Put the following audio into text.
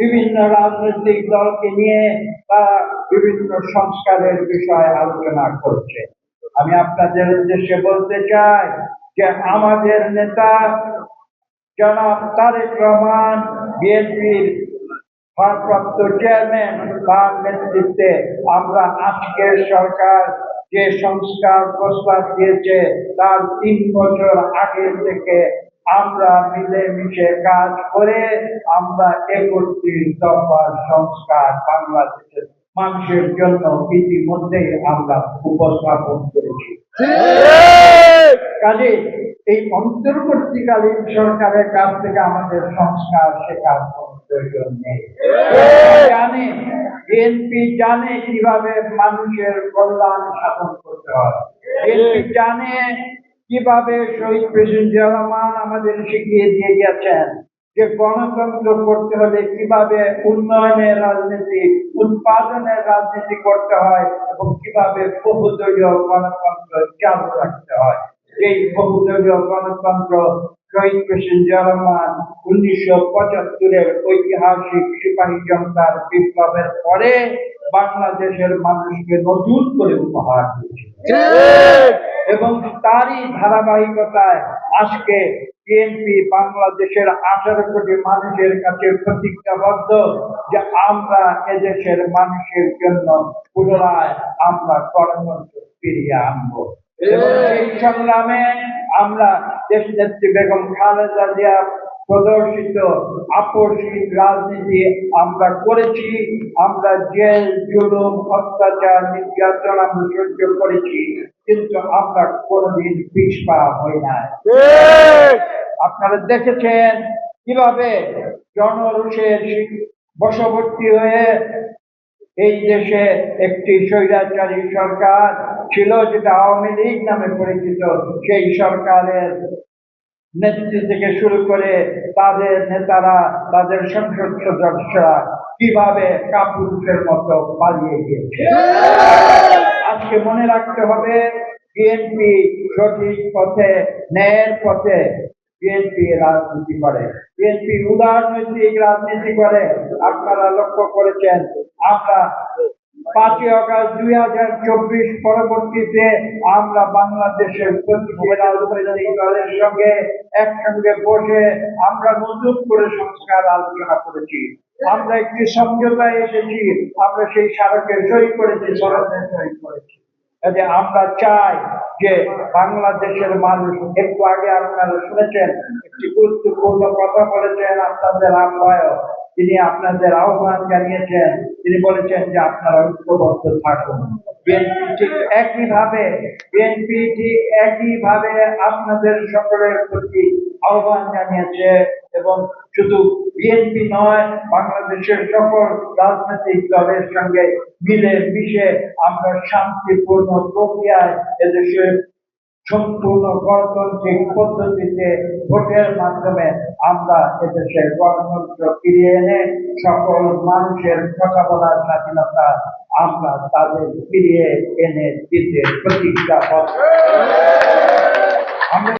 বিভিন্ন রাজনৈতিক দলকে নিয়ে তারা বিভিন্ন সংস্কারের বিষয়ে আলোচনা করছে। আমি আপনাদের উদ্দেশ্যে বলতে চাই যে আমাদের নেতা জনাব তারেক রহমান, বিএনপির ভারপ্রাপ্ত চেয়ারম্যান, তার নেতৃত্বে আমরা আজকের সরকার যে সংস্কার প্রস্তাব দিয়েছে, তার তিন বছর আগে থেকে আমরা মিলেমিশে কাজ করে আমরা একত্রিশ দফার সংস্কার বাংলাদেশের মানুষের জন্য ইতিমধ্যেই আমরা উপস্থাপন করেছি। কাজে এই অন্তর্বর্তীকালীন সরকারের কাছ থেকে আমাদের সংস্কার শেখার প্রয়োজন নেই। জানে জানে কীভাবে মানুষের কল্যাণ সাধন করতে হয়। বিএনপি জানে কীভাবে শহীদ প্রেসিডেন্ট জিয়া রহমান আমাদের শিখিয়ে দিয়ে গেছেন যে গণতন্ত্র করতে হলে কীভাবে উন্নয়নের রাজনীতি, উৎপাদনের রাজনীতি করতে হয় এবং কীভাবে বহুদলীয় গণতন্ত্র চালু রাখতে হয়। এই বহুদলীয় গণতন্ত্র শহীদ প্রেসিডেন্ট জিয়া রহমান উনিশশো পঁচাত্তরের ঐতিহাসিক সিপাহী জনতার বিপ্লবের পরে বাংলাদেশের মানুষকে নতুন করে উপহার দিয়েছে এবং তারই ধারাবাহিকতায় আজকে বিএনপি বাংলাদেশের আঠারো কোটি মানুষের কাছে প্রতিজ্ঞাবদ্ধ যে আমরা এদেশের মানুষের জন্য পুনরায় আমরা গণতন্ত্র ফিরিয়ে আনব। এই সংগ্রামে আমরা দেশ নেত্রী বেগম খালেদা জিয়া প্রদর্শিত আপসহীন রাজনীতি আমরা করেছি, আমরা জেল, জুলুম, অত্যাচার, নির্যাতন আমরা সহ্য করেছি। কিন্তু আমরা কোনোদিন পিছপা হই নাই। আপনারা দেখেছেন কীভাবে জনরোষের বশবর্তী হয়ে এই দেশে একটি স্বৈরাচারী সরকার ছিল যেটা আওয়ামী লীগ নামে পরিচিত। সেই সরকারের নেত্রী থেকে শুরু করে তাদের নেতারা তাদের সংসদ সদস্যরা কীভাবে কাপুরুষের মতো পালিয়ে গিয়েছে। আজকে মনে রাখতে হবে বিএনপি সঠিক পথে, ন্যায়ের পথে বিএনপি রাজনীতি করে। বিএনপি উদারনৈতিক রাজনীতি করে, আপনারা লক্ষ্য করেছেন। আমরা পাঁচই অগস্ট দুই হাজার চব্বিশ পরবর্তীতে আমরা বাংলাদেশের রাজনৈতিক দলের সঙ্গে একসঙ্গে বসে আমরা নতুন করে সংস্কার আলোচনা করেছি। আমরা একটি সমঝোতায় এসেছি, আমরা সেই স্মারকে সই করেছি সরকারে সই করেছি। কাজে আমরা চাই যে বাংলাদেশের মানুষ একটু আগে আপনারা শুনেছেন, একটি গুরুত্বপূর্ণ কথা বলেছেন আপনাদের আহ্বায়ক। তিনি আপনাদের আহ্বান জানিয়েছেন। তিনি বলেছেন যে আপনারা ঐক্যবদ্ধ থাকুন। ঠিক একইভাবে, বিএনপি ঠিক একইভাবে আপনাদের সকলের প্রতি আহ্বান জানিয়েছে এবং শুধু বিএনপি নয়, বাংলাদেশের সকল রাজনৈতিক দলের সঙ্গে মিলে মিশে আমরা শান্তিপূর্ণ প্রক্রিয়ায় এদেশের সম্পূর্ণ গণতান্ত্রিক পদ্ধতিতে ভোটের মাধ্যমে আমরা এদেশের গণতন্ত্র ফিরিয়ে এনে সকল মানুষের কথা বলার স্বাধীনতা আমরা তাদের ফিরিয়ে এনে দিতে প্রতিজ্ঞা প্রতিজ্ঞাবদ্ধ